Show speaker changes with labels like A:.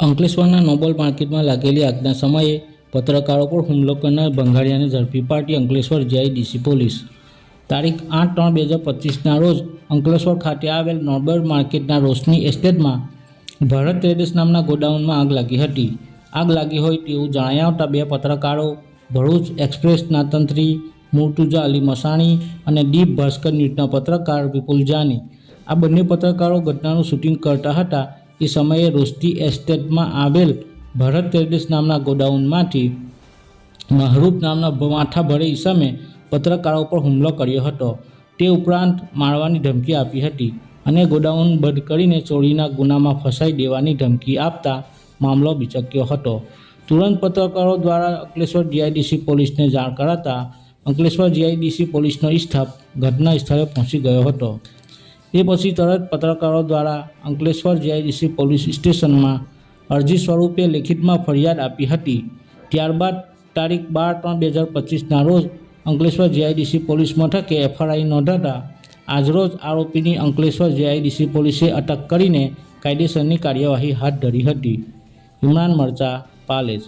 A: અંકલેશ્વરના નોબલ માર્કેટમાં લાગેલી આગના સમયે પત્રકારો પર હુમલો કરનાર ભંગાડિયાને ઝડપી પાડી અંકલેશ્વર જીઆઈડીસી પોલીસ. તારીખ આઠ ત્રણ બે હજાર પચીસના રોજ અંકલેશ્વર ખાતે આવેલ નોબલ માર્કેટના રોશની એસ્ટેટમાં ભારત ટ્રેડર્સ નામના ગોડાઉનમાં આગ લાગી હતી. આગ લાગી હોય તેવું જણાયા આવતા બે પત્રકારો, ભરૂચ એક્સપ્રેસના તંત્રી મુર્તુજા અલી મસાણી અને દીપ ભાસ્કર ન્યૂઝના પત્રકાર વિપુલ જાની. આ બંને પત્રકારો ઘટનાનું શૂટિંગ કરતા હતા. એ સમયે રોસ્ટી એસ્ટેટમાં આવેલ ભારત ટ્રેડર્સ નામના ગોડાઉનમાંથી મહરૂપ નામના માથાભરે ઈસમે પત્રકારો પર હુમલો કર્યો હતો. તે ઉપરાંત મારવાની ધમકી આપી હતી અને ગોડાઉન બંધ કરીને ચોરીના ગુનામાં ફસાઈ દેવાની ધમકી આપતા મામલો બિચક્યો હતો. તુરંત પત્રકારો દ્વારા અંકલેશ્વર જીઆઈડીસી પોલીસને જાણ કરાતા અંકલેશ્વર જીઆઈડીસી પોલીસનો સ્ટાફ ઘટના સ્થળે પહોંચી ગયો હતો. એ પછી તરત પત્રકારો દ્વારા અંકલેશ્વર જીઆઈડીસી પોલીસ સ્ટેશનમાં અરજી સ્વરૂપે લેખિતમાં ફરિયાદ આપી હતી. ત્યારબાદ તારીખ બાર ત્રણ બે હજાર પચીસના રોજ અંકલેશ્વર જીઆઈડીસી પોલીસ મથકે એફઆરઆઈ નોંધાતા આજરોજ આરોપીની અંકલેશ્વર જીઆઈડીસી પોલીસે અટક કરીને કાયદેસરની કાર્યવાહી હાથ ધરી હતી. ઇમરાન મરચા, પાલેજ.